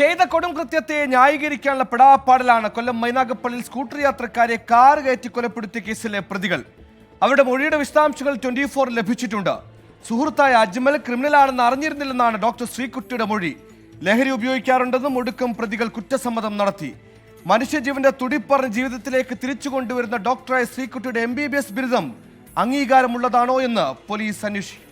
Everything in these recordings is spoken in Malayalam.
ചെയ്ത കൊടും കൃത്യത്തെ ന്യായീകരിക്കാനുള്ള പെടാപ്പാടിലാണ് കൊല്ലം മൈനാഗപ്പള്ളിയിൽ സ്കൂട്ടർ യാത്രക്കാരെ കാർ കയറ്റി കൊലപ്പെടുത്തിയ കേസിലെ പ്രതികൾ. അവരുടെ മൊഴിയുടെ വിശദാംശങ്ങൾ ട്വന്റി ഫോർ ലഭിച്ചിട്ടുണ്ട്. സുഹൃത്തായ അജ്മൽ ക്രിമിനൽ ആണെന്ന് അറിഞ്ഞിരുന്നില്ലെന്നാണ് ഡോക്ടർ ശ്രീകുട്ടിയുടെ മൊഴി. ലഹരി ഉപയോഗിക്കാറുണ്ടെന്നും ഒടുക്കം പ്രതികൾ കുറ്റസമ്മതം നടത്തി. മനുഷ്യജീവന്റെ തുടിപ്പറഞ്ഞ് ജീവിതത്തിലേക്ക് തിരിച്ചു കൊണ്ടുവരുന്ന ഡോക്ടറായ ശ്രീകുട്ടിയുടെ എം ബിരുദം അംഗീകാരമുള്ളതാണോ എന്ന് പോലീസ് അന്വേഷിക്കും.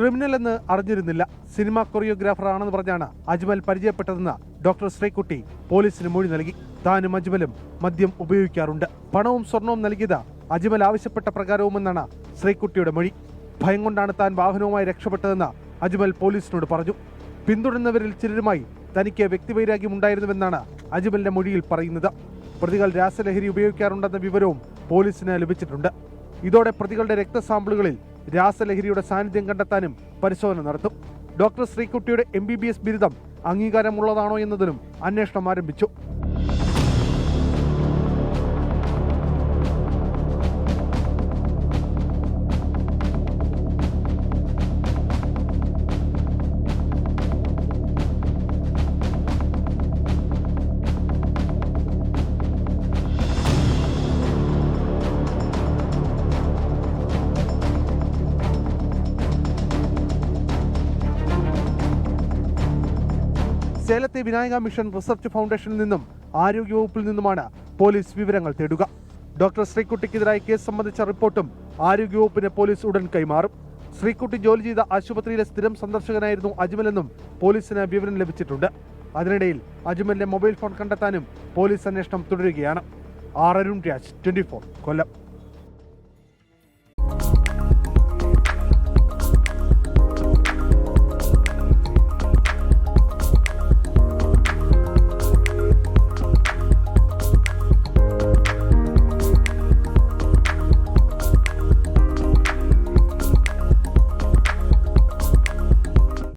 ക്രിമിനൽ എന്ന് അറിഞ്ഞിരുന്നില്ല. സിനിമ കൊറിയോഗ്രാഫർ ആണെന്ന് പറഞ്ഞാണ് അജ്മൽ പരിചയപ്പെട്ടതെന്ന് ഡോക്ടർ ശ്രീകുട്ടി പോലീസിന് മൊഴി നൽകി. താനും അജ്മലും മദ്യം ഉപയോഗിക്കാറുണ്ട്. പണവും സ്വർണവും നൽകിയത് അജ്മൽ ആവശ്യപ്പെട്ട പ്രകാരവുമെന്നാണ് ശ്രീകുട്ടിയുടെ മൊഴി. ഭയം കൊണ്ടാണ് താൻ വാഹനവുമായി രക്ഷപ്പെട്ടതെന്ന് അജ്മൽ പോലീസിനോട് പറഞ്ഞു. പിന്തുടരുന്നവരിൽ ചിലരുമായി തനിക്ക് വ്യക്തിവൈരാഗ്യം ഉണ്ടായിരുന്നുവെന്നാണ് അജ്മലിന്റെ മൊഴിയിൽ പറയുന്നത്. പ്രതികൾ രാസലഹരി ഉപയോഗിക്കാറുണ്ടെന്ന വിവരവും പോലീസിന് ലഭിച്ചിട്ടുണ്ട്. ഇതോടെ പ്രതികളുടെ രക്തസാമ്പിളുകളിൽ രാസലഹരിയുടെ സാന്നിധ്യം കണ്ടെത്താനും പരിശോധന നടത്തും. ഡോക്ടർ ശ്രീകുട്ടിയുടെ എം ബിരുദം അംഗീകാരമുള്ളതാണോ എന്നതിനും അന്വേഷണം ആരംഭിച്ചു. സേലത്തെ വിനായക മിഷൻ റിസർച്ച് ഫൗണ്ടേഷനിൽ നിന്നും ആരോഗ്യവകുപ്പിൽ നിന്നുമാണ് പോലീസ് വിവരങ്ങൾ തേടുക. ഡോക്ടർ ശ്രീക്കുട്ടിക്കെതിരായ കേസ് സംബന്ധിച്ച റിപ്പോർട്ടും ആരോഗ്യവകുപ്പിന് പോലീസ് ഉടൻ കൈമാറും. ശ്രീക്കുട്ടി ജോലി ചെയ്ത ആശുപത്രിയിലെ സ്ഥിരം സന്ദർശകനായിരുന്നു അജ്മലെന്നും പോലീസിന് വിവരം ലഭിച്ചിട്ടുണ്ട്. അതിനിടയിൽ അജ്മലിന്റെ മൊബൈൽ ഫോൺ കണ്ടെത്താനും പോലീസ് അന്വേഷണം തുടരുകയാണ്. R Arun Raj twenty Kollam.